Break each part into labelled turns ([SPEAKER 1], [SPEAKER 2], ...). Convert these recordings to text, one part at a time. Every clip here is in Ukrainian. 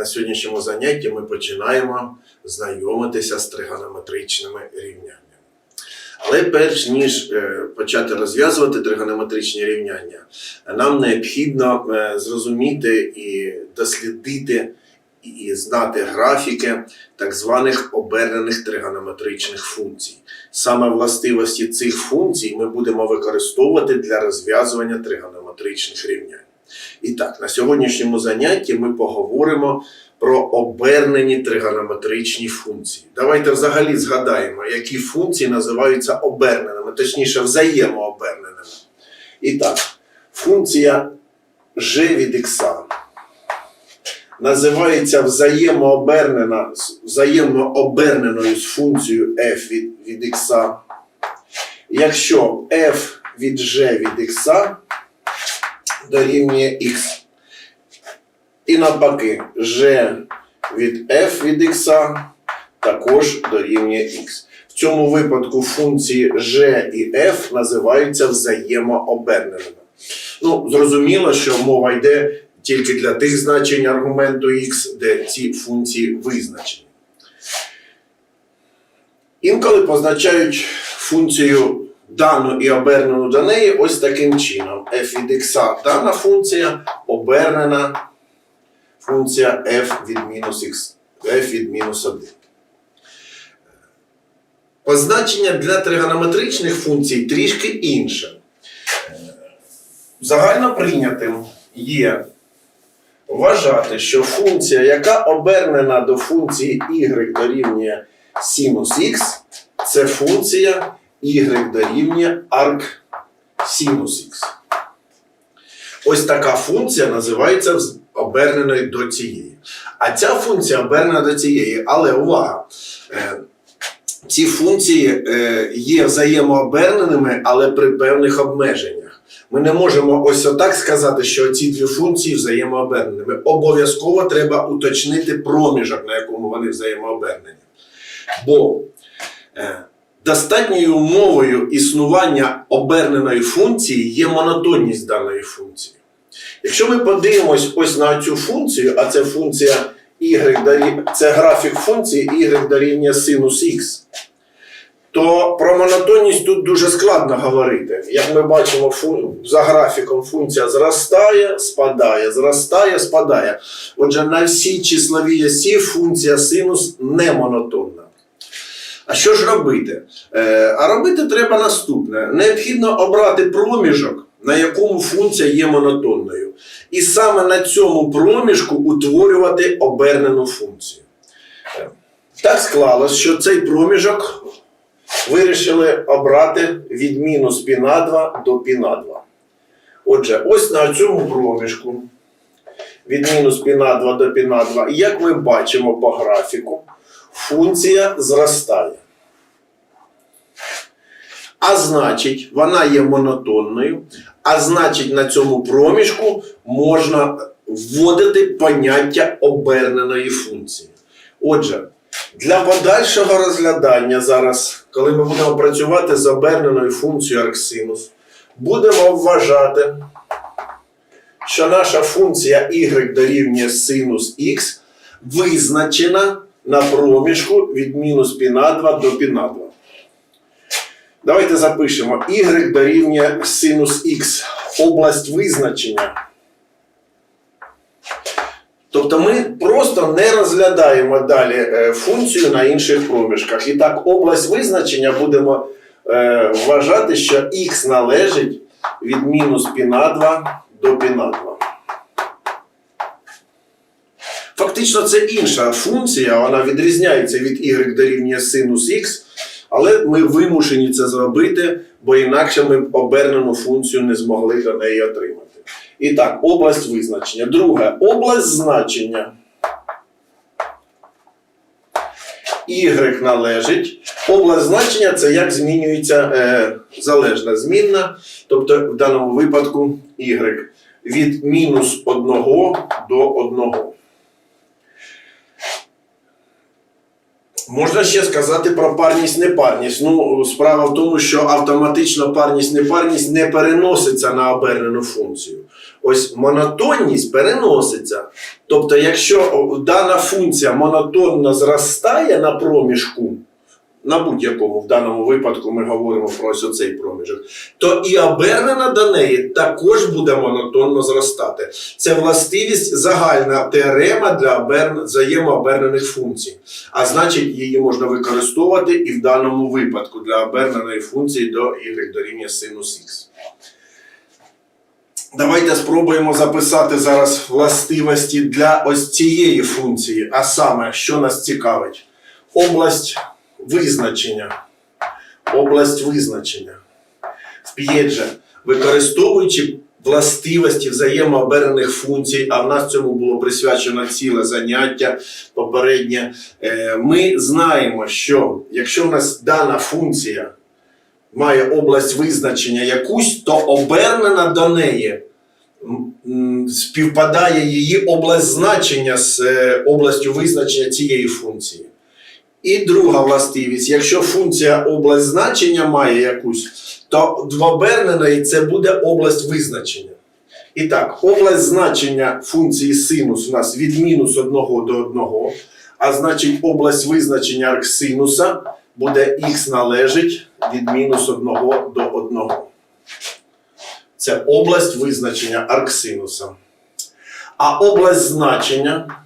[SPEAKER 1] на сьогоднішньому занятті ми починаємо знайомитися з тригонометричними рівняннями. Але перш ніж е, почати розв'язувати тригонометричні рівняння, нам необхідно е, зрозуміти і дослідити і знати графіки так званих обернених тригонометричних функцій. Саме властивості цих функцій ми будемо використовувати для розв'язування тригонометричних рівнянь. І так, на сьогоднішньому занятті ми поговоримо про обернені тригонометричні функції. Давайте взагалі згадаємо, які функції називаються оберненими, точніше, взаємооберненими. І так, функція g від x називається взаємообернена, взаємооберненою з функцією f від, від x. Якщо f від g від x дорівнює x. І навпаки, g від f від x також дорівнює x. В цьому випадку функції g і f називаються взаємооберненими. Ну, зрозуміло, що мова йде тільки для тих значень аргументу x, де ці функції визначені. Інколи позначають функцію дану і обернену до неї ось таким чином. f від x дана функція обернена функція f від мінус x, f від мінус 1. Позначення для тригонометричних функцій трішки інше. Загально прийнятим є вважати, що функція, яка обернена до функції y дорівнює синус x, це функція y дорівнює арк синус x. Ось така функція називається оберненою до цієї. А ця функція обернена до цієї. Але увага! е, Ці функції е, є взаємооберненими, але при певних обмеженнях. Ми не можемо ось отак сказати, що ці дві функції взаємооберненими. Обов'язково треба уточнити проміжок, на якому вони взаємообернені. Бо е, достатньою умовою існування оберненої функції є монотонність даної функції. Якщо ми подивимось ось на цю функцію, а це функція y це графік функції y дорівнює синус x, то про монотонність тут дуже складно говорити. Як ми бачимо, за графіком функція зростає, спадає, зростає, спадає. Отже, на всій числовій осі функція синус не монотонна. А що ж робити? Е, а робити треба наступне: необхідно обрати проміжок, на якому функція є монотонною. І саме на цьому проміжку утворювати обернену функцію. Е, Так склалось, що цей проміжок вирішили обрати від мінус π на 2 до π на 2. Отже, ось на цьому проміжку від мінус π на 2 до π на 2, як ми бачимо по графіку, функція зростає. А значить, вона є монотонною, а значить, на цьому проміжку можна вводити поняття оберненої функції. Отже, для подальшого розглядання зараз, коли ми будемо працювати з оберненою функцією арксинус, будемо вважати, що наша функція y дорівнює синус х визначена на проміжку від мінус пі на 2 до піна 2. Давайте запишемо y дорівнює синус x область визначення. Тобто ми просто не розглядаємо далі е, функцію на інших проміжках. І так, область визначення будемо е, вважати, що х належить від мінус пі на 2 до пі на 2. Фактично, це інша функція, вона відрізняється від y дорівнює синус х, але ми вимушені це зробити, бо інакше ми обернену функцію не змогли до неї отримати. І так, область визначення. Друге, область значення. Y належить. Область значення це як змінюється е, залежна змінна, тобто в даному випадку y від мінус 1 до 1. Можна ще сказати про парність непарність. Ну, справа в тому, що автоматично парність непарність не переноситься на обернену функцію. ось монотонність переноситься. Тобто, якщо дана функція монотонно зростає на проміжку, на будь-якому в даному випадку ми говоримо про ось оцей проміжок, то і обернена до неї також буде монотонно зростати. Це властивість загальна теорема для оберн... взаємообернених функцій. А значить, її можна використовувати і в даному випадку для оберненої функції до y дорівнює синус х. Давайте спробуємо записати зараз властивості для ось цієї функції, а саме, що нас цікавить? Область визначення. Область визначення. П'єдже, використовуючи властивості взаємообернених функцій, а в нас цьому було присвячено ціле заняття попереднє, е, ми знаємо, що якщо в нас дана функція має область визначення якусь, то обернена до неї співпадає її область значення з е, областю визначення цієї функції. І друга властивість: якщо функція область значення має якусь, то в оберненої це буде область визначення. І так, область значення функції синус у нас від мінус 1 до 1, а значить область визначення арксинуса буде х належить від мінус 1 до 1. Це область визначення арксинуса. А область значення,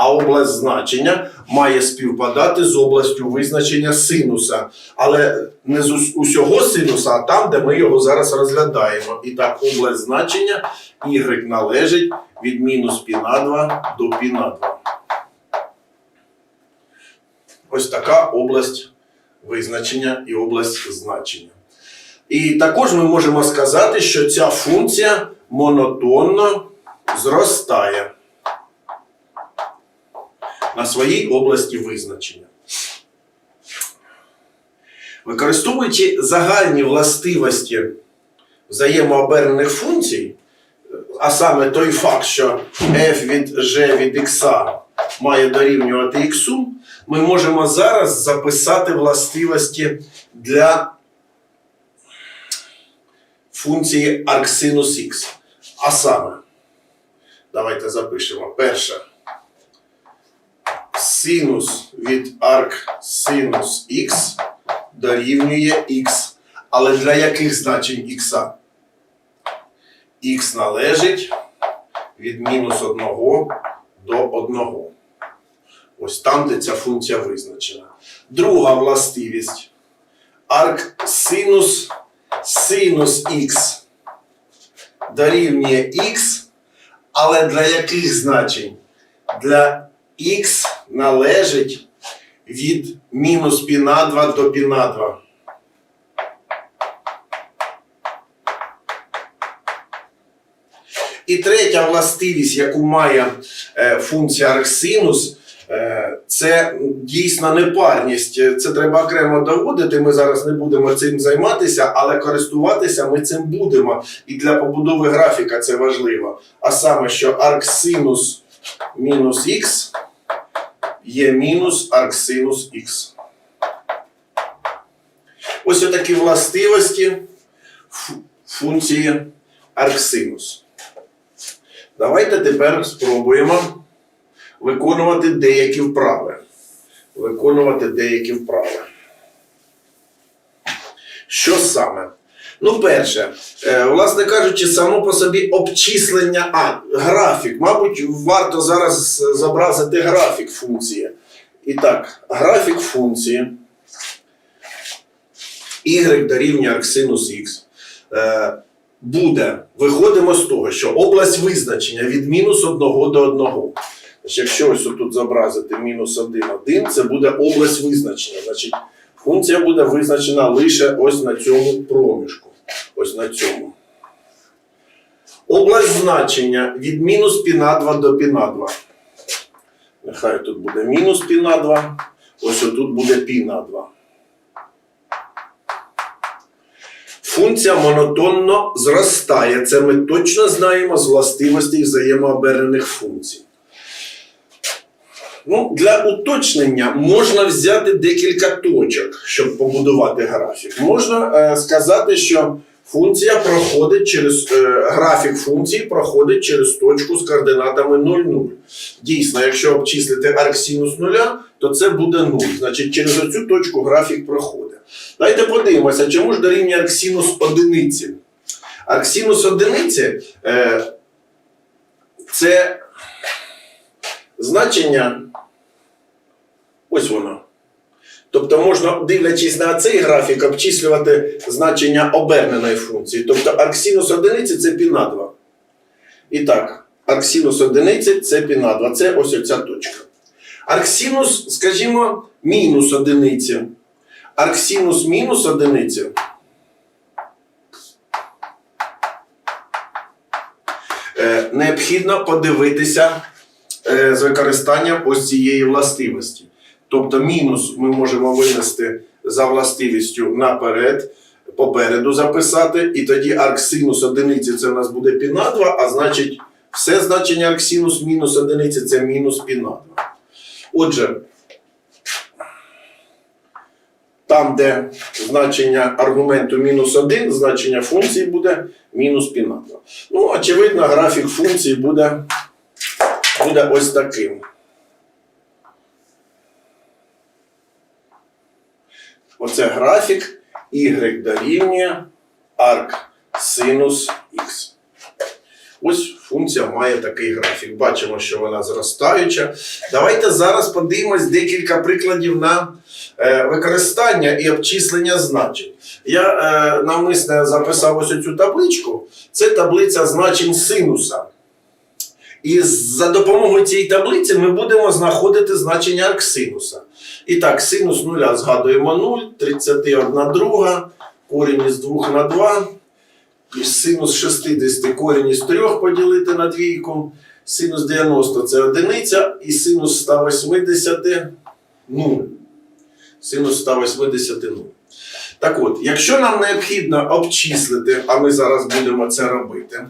[SPEAKER 1] а область значення має співпадати з областю визначення синуса, але не з усього синуса, а там, де ми його зараз розглядаємо. І так, область значення y належить від мінус π на 2 до π на 2. Ось така область визначення і область значення. І також ми можемо сказати, що ця функція монотонно зростає на своїй області визначення. Використовуючи загальні властивості взаємообернених функцій, а саме той факт, що f від g від x має дорівнювати x, ми можемо зараз записати властивості для функції арксинус х. А саме, давайте запишемо перше. Синус від арксинус х дорівнює х. Але для яких значень х? х належить від мінус 1 до 1. Ось там, де ця функція визначена. Друга властивість. Арксинус синус х дорівнює х, але для яких значень? Для х належить від мінус π на 2 до π на 2. І третя властивість, яку має е, функція арксинус, е, це дійсна непарність. Це треба окремо доводити. Ми зараз не будемо цим займатися, але користуватися ми цим будемо. І для побудови графіка це важливо. А саме, що арксинус мінус х є мінус арксинус х. Ось отакі властивості функції арксинус. Давайте тепер спробуємо виконувати деякі вправи. Виконувати деякі вправи. Що саме? Ну, перше, е, власне кажучи, само по собі обчислення, а, графік. Мабуть, варто зараз зобразити графік функції. І так, графік функції y дорівнює арксинус х. Е, буде, виходимо з того, що область визначення від мінус 1 до 1. Якщо ось тут зобразити мінус 1, 1, це буде область визначення. Значить, Функція буде визначена лише ось на цьому проміжку. Ось на цьому. Область значення від мінус піна 2 до піна 2. Нехай тут буде мінус піна 2. Ось отут буде піна 2. Функція монотонно зростає. Це ми точно знаємо з властивостей взаємооберених функцій. Ну, для уточнення можна взяти декілька точок, щоб побудувати графік. Можна е, сказати, що функція проходить через е, графік функції проходить через точку з координатами 0, 0. Дійсно, якщо обчислити арксинус нуля, то це буде 0. Значить, через оцю точку графік проходить. Давайте подивимося, чому ж дорівнює арксинус одиниці. Арксинус одиниці е, це значення. Ось воно. Тобто можна, дивлячись на цей графік, обчислювати значення оберненої функції. Тобто арксинус одиниці це пі на 2. І так, арксинус одиниці це пі на 2. Це ось оця точка. Арксинус, скажімо, мінус одиниці. Арксинус мінус одиниці. Е, необхідно подивитися е, з використанням ось цієї властивості. Тобто мінус ми можемо винести за властивістю наперед, попереду записати, і тоді арксинус одиниці це у нас буде пі на 2, а значить, все значення арксинус мінус одиниці це мінус пі на 2. Отже, там, де значення аргументу мінус 1, значення функції буде мінус пі на 2. Ну, очевидно, графік функції буде, буде ось таким. Оце графік y дорівнює арк синус х. Ось функція має такий графік. Бачимо, що вона зростаюча. Давайте зараз подивимось декілька прикладів на е, використання і обчислення значень. Я е, навмисне записав ось цю табличку. Це таблиця значень синуса. І за допомогою цієї таблиці ми будемо знаходити значення арксинуса. І так, синус нуля згадуємо 0, 31 друга, корінь із 2 на 2, і синус 60 корінь із 3 поділити на двійку, синус 90 це одиниця, і синус 180 0. Синус 180 0. Так от, якщо нам необхідно обчислити, а ми зараз будемо це робити,